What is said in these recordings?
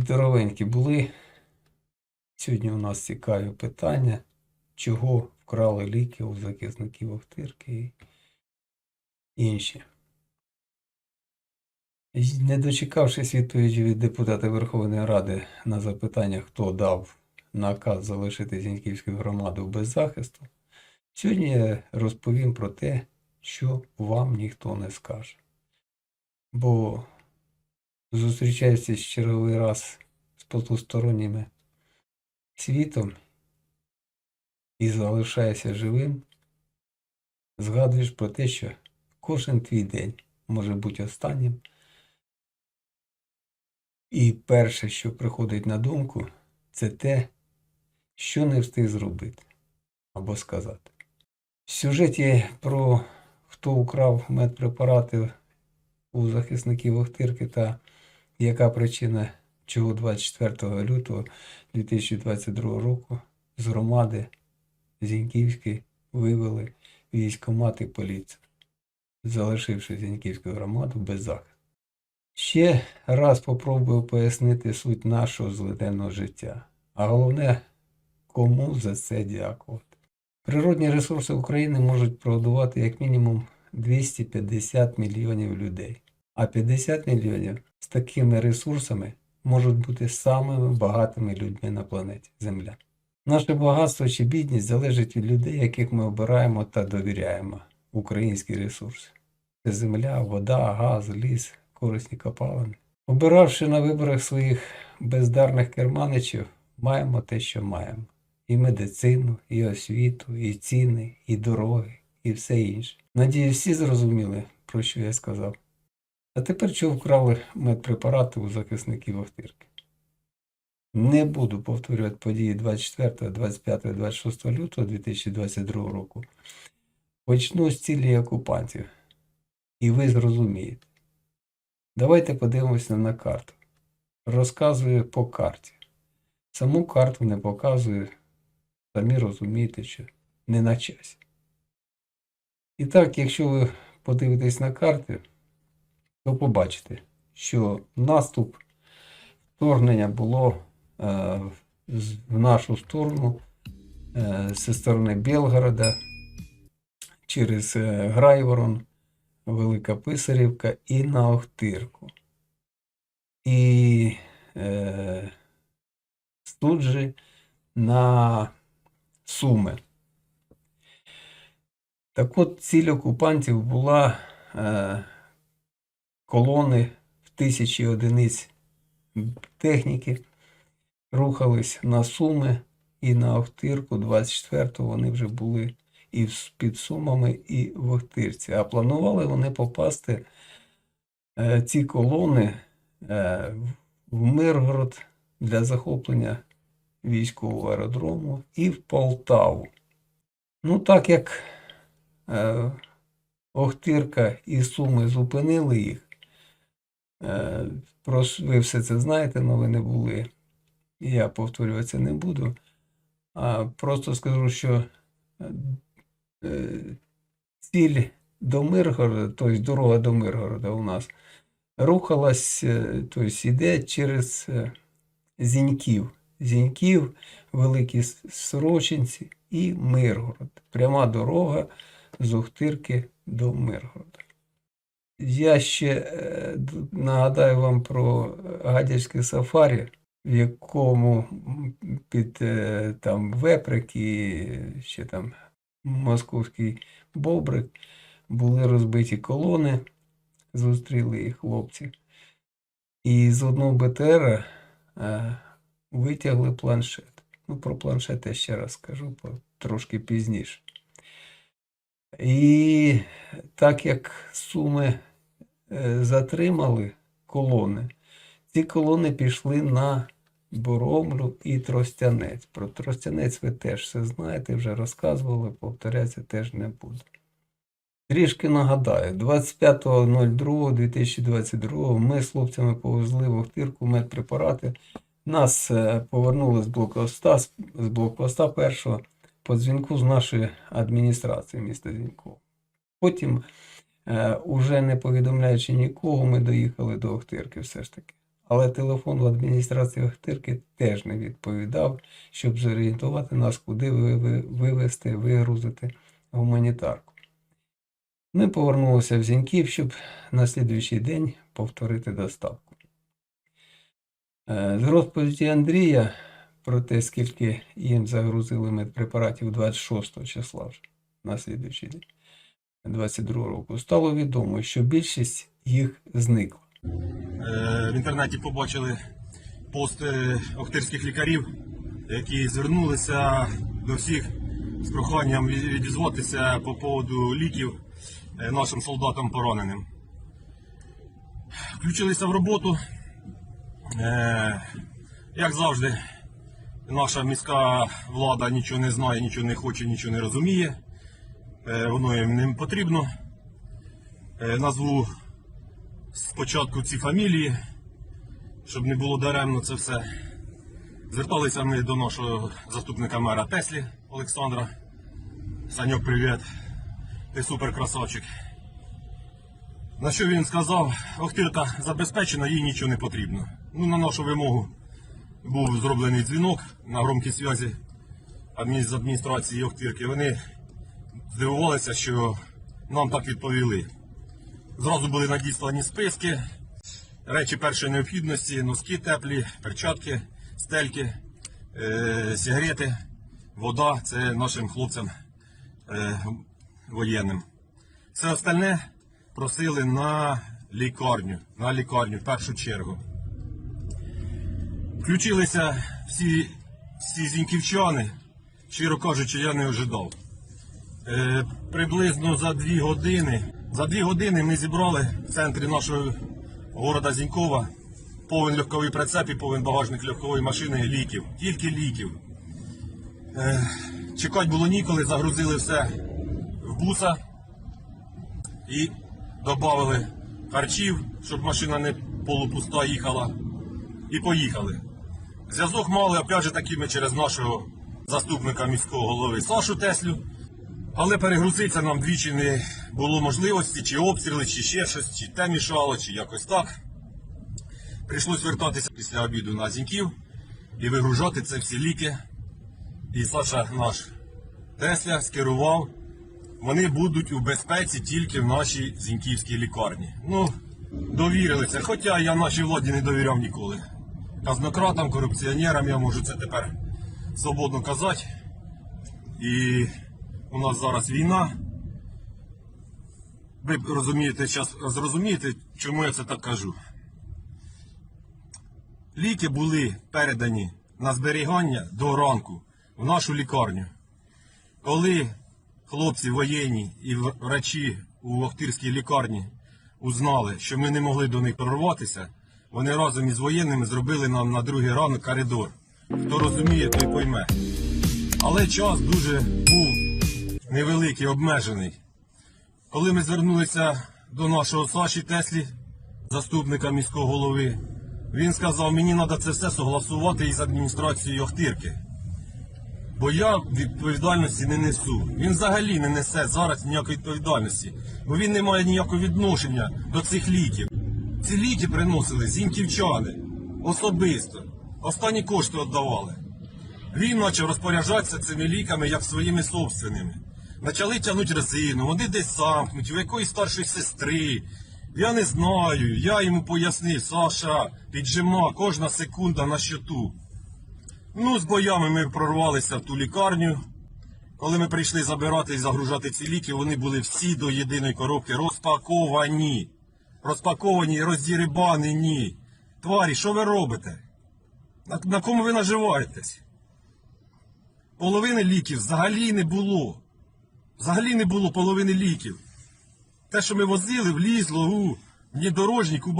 Здоровенькі були. Сьогодні у нас цікаві питання, чого вкрали ліки у захисників Охтирки і інші. Не дочекавшись відповіді від депутата Верховної Ради на запитання, хто дав наказ залишити Зіньківську громаду без захисту, сьогодні я розповім про те, що вам ніхто не скаже. Бо зустрічаєшся з черговий раз з потусторонніми світом і залишаєшся живим, згадуєш про те, що кожен твій день може бути останнім. І перше, що приходить на думку, це те, що не встиг зробити або сказати. В сюжеті про хто украв медпрепарати у захисників Охтирки та яка причина, чого 24 лютого 2022 року з громади Зіньківської вивели військомат і поліцію, залишивши Зіньківську громаду без захисту. Ще раз попробую пояснити суть нашого злиденного життя, а головне, кому за це дякувати. Природні ресурси України можуть прогодувати як мінімум 250 мільйонів людей, а 50 мільйонів з такими ресурсами можуть бути самими багатими людьми на планеті Земля. Наше багатство чи бідність залежить від людей, яких ми обираємо та довіряємо українські ресурси. Це земля, вода, газ, ліс, корисні копалини. Обиравши на виборах своїх бездарних керманичів, маємо те, що маємо. І медицину, і освіту, і ціни, і дороги, і все інше. Надію, всі зрозуміли, про що я сказав. А тепер чого вкрали медпрепарати у захисників Охтирки? Не буду повторювати події 24, 25, 26 лютого 2022 року. Почну з цілі окупантів. І ви зрозумієте. Давайте подивимося на карту. Розказую по карті. Саму карту не показую, самі розумієте, що не на часі. І так, якщо ви подивитесь на карти, то побачите, що наступ вторгнення було е, в нашу сторону е, зі сторони Білгорода через е, Грайворон, Велика Писарівка і на Охтирку. І е, тут же на Суми. Так от ціль окупантів була е, колони в тисячі одиниць техніки, рухались на Суми і на Охтирку 24-го вони вже були і під Сумами, і в Охтирці. А планували вони попасти е, ці колони е, в Миргород для захоплення військового аеродрому і в Полтаву. Ну, так як е, Охтирка і Суми зупинили їх, ви все це знаєте, новини були. Я повторюватися не буду. А просто скажу, що е, ціль до Миргорода, тобто дорога до Миргорода у нас, рухалась, е, тобто йде через е, Зіньків. Зіньків, Великі Сорочинці і Миргород. Пряма дорога з Охтирки до Миргорода. Я ще е, нагадаю вам про Гадяцьке сафарі, в якому під е, там Веприк і ще там Московський Бобрик були розбиті колони, зустріли їх хлопці. І з одного БТР е, витягли планшет. Ну, про планшет я ще раз скажу трошки пізніше. І так як Суми е, затримали колони, ці колони пішли на Боромлю і Тростянець. Про Тростянець ви теж все знаєте, вже розказували, повторятися теж не буду. Трішки нагадаю, 25.02.2022 ми з хлопцями повезли в Охтирку медпрепарати. Нас е, повернули з блокпоста, з блокпоста першого по дзвінку з нашої адміністрації міста Зінькова. Потім, е, уже не повідомляючи нікого, ми доїхали до Охтирки все ж таки. але телефон в адміністрації Охтирки теж не відповідав, щоб зорієнтувати нас, куди ви- ви- вивезти, вигрузити гуманітарку. Ми повернулися в Зіньків, щоб на слідуючий день повторити доставку. Е, З розповіді Андрія про те, скільки їм загрузили медпрепаратів 26 числа вже на слідуючий день 22 року, стало відомо, що більшість їх зникла. Е, в інтернеті побачили пост е, охтирських лікарів, які звернулися до всіх з проханням відізватися по поводу ліків е, нашим солдатам пораненим. Включилися в роботу. Як завжди, наша міська влада нічого не знає, нічого не хоче, нічого не розуміє. Е, Воно їм не потрібно. Е, Назву спочатку ці фамілії, щоб не було даремно це все. Зверталися ми до нашого заступника мера Теслі Олександра. Саньок, привіт. Ти супер красавчик. На що він сказав, Охтирка забезпечена, їй нічого не потрібно. Ну, на нашу вимогу був зроблений дзвінок на громкій зв'язі з адміністрації Охтирки. Вони здивувалися, що нам так відповіли. Зразу були надіслані списки, речі першої необхідності, носки теплі, перчатки, стельки, е, сигарети, вода це нашим хлопцям е, воєнним. Все остальне просили на лікарню, на лікарню в першу чергу. Включилися всі, всі зіньківчани, щиро кажучи, я не ожидав. Е, приблизно за дві години. За дві години ми зібрали в центрі нашого города Зінькова повен легковий прицеп і повен багажник легкової машини ліків. Тільки ліків. Е, чекати було ніколи, загрузили все в буса і додали харчів, щоб машина не полупуста їхала. І поїхали. Зв'язок мали, опять же таки, ми через нашого заступника міського голови Сашу Теслю. Але перегрузитися нам двічі не було можливості, чи обстріли, чи ще щось, чи те мішало, чи якось так. Прийшлось вертатися після обіду на Зіньків і вигружати це всі ліки. І Саша наш Тесля скерував. Вони будуть у безпеці тільки в нашій Зіньківській лікарні. Ну, довірилися. Хоча я нашій владі не довіряв ніколи. Казнократам, корупціонерам я можу це тепер свободно казати. І у нас зараз війна. Ви розумієте, час, зрозумієте, чому я це так кажу. Ліки були передані на зберігання до ранку в нашу лікарню. Коли хлопці воєнні і врачі у Охтирській лікарні узнали, що ми не могли до них прорватися, вони разом із воєнними зробили нам на другий ранок коридор. Хто розуміє, той пойме. Але час дуже був невеликий, обмежений. Коли ми звернулися до нашого Саші Теслі, заступника міського голови, він сказав, мені треба це все согласувати із адміністрацією Охтирки. Бо я відповідальності не несу. Він взагалі не несе зараз ніякої відповідальності, бо він не має ніякого відношення до цих ліків. Ці ліки приносили зіньківчани особисто. Останні кошти віддавали. Він почав розпоряджатися цими ліками як своїми собственними. Почали тягнути резину, вони десь замкнуті, у якоїсь старшої сестри. Я не знаю. Я йому пояснив, Саша, піджима, кожна секунда на щоту. Ну, з боями ми прорвалися в ту лікарню. Коли ми прийшли забирати і загружати ці ліки, вони були всі до єдиної коробки розпаковані. Розпаковані, і роздірибанені. Тварі, що ви робите? На, на кому ви наживаєтесь? Половини ліків взагалі не було. Взагалі не було половини ліків. Те, що ми возили, влізло у внедорожник, у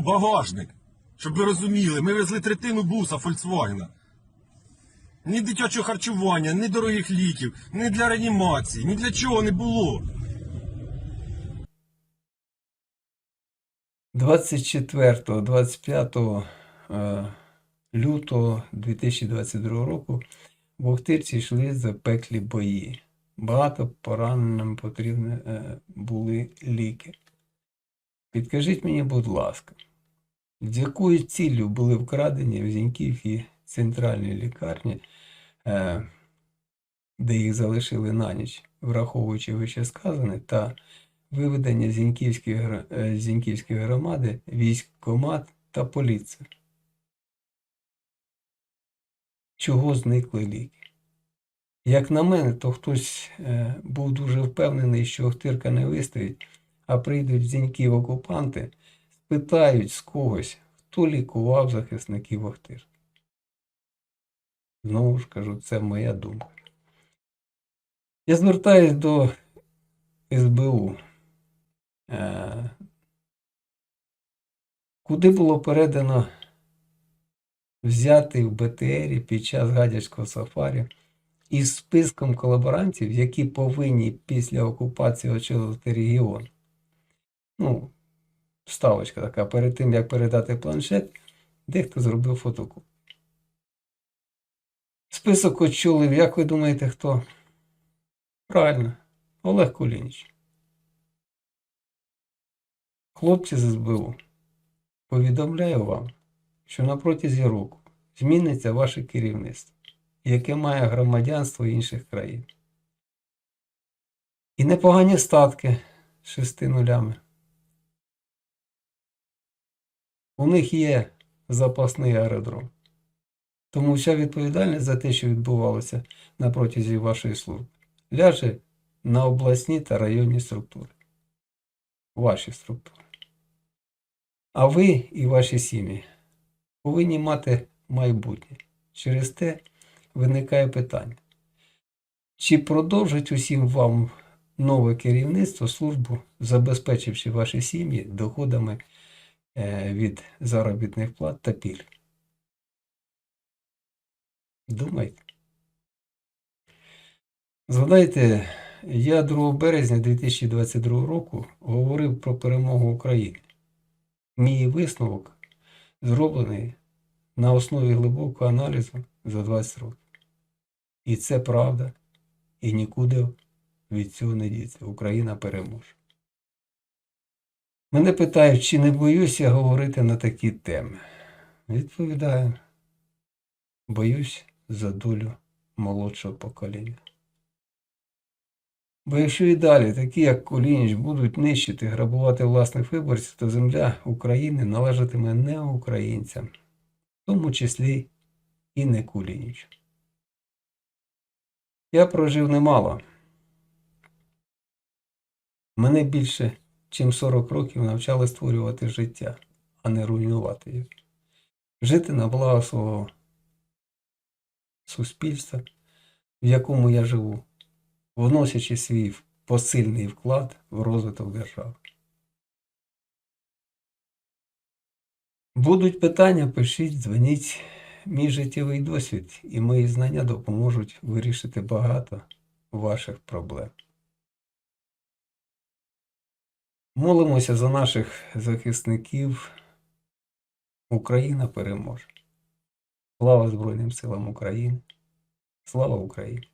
багажник. Щоб ви розуміли, ми везли третину буса Фольксвагена. Ні дитячого харчування, ні дорогих ліків, ні для реанімації, ні для чого не було. 24-25 е, лютого 2022 року в Охтирці йшли запеклі бої. Багато пораненим потрібні е, були ліки. Підкажіть мені, будь ласка, З якою ціллю були вкрадені в Зіньківській центральній лікарні, е, де їх залишили на ніч, враховуючи вище сказане, та виведення Зіньківської, е, Зіньківської громади, військкомат та поліція. Чого зникли ліки? Як на мене, то хтось е, був дуже впевнений, що Охтирка не вистоїть, а прийдуть Зіньків окупанти, спитають з когось, хто лікував захисників Охтирки. Знову ж кажу, це моя думка. Я звертаюсь до СБУ. Е, Куди було передано взятий в БТРі під час гадяцького сафарі із списком колаборантів, які повинні після окупації очолити регіон. Ну, вставочка така, перед тим, як передати планшет, дехто зробив фотокоп. Список очолив, як ви думаєте, хто? Правильно, Олег Кулініч. Хлопці з СБУ, повідомляю вам, що на протязі року зміниться ваше керівництво, яке має громадянство інших країн. І непогані статки шести нулями. У них є запасний аеродром. Тому вся відповідальність за те, що відбувалося на протязі вашої служби, ляже на обласні та районні структури. Ваші структури. А ви і ваші сім'ї повинні мати майбутнє. Через те виникає питання. Чи продовжить усім вам нове керівництво службу, забезпечивши ваші сім'ї доходами е, від заробітних плат та пільг? Думайте. Згадайте, я 2 березня 2022 року говорив про перемогу України. Мій висновок зроблений на основі глибокого аналізу за 20 років. І це правда, і нікуди від цього не діться. Україна переможе. Мене питають, чи не боюся говорити на такі теми. Відповідаю, боюсь за долю молодшого покоління. Бо якщо і далі такі, як Кулініч, будуть нищити, грабувати власних виборців, то земля України належатиме не українцям, в тому числі і не Кулінічу. Я прожив немало. Мене більше, чим 40 років навчали створювати життя, а не руйнувати його. Жити на благо свого суспільства, в якому я живу, вносячи свій посильний вклад в розвиток держави. Будуть питання, пишіть, дзвоніть мій життєвий досвід і мої знання допоможуть вирішити багато ваших проблем. Молимося за наших захисників. Україна переможе. Слава Збройним силам України. Слава Україні!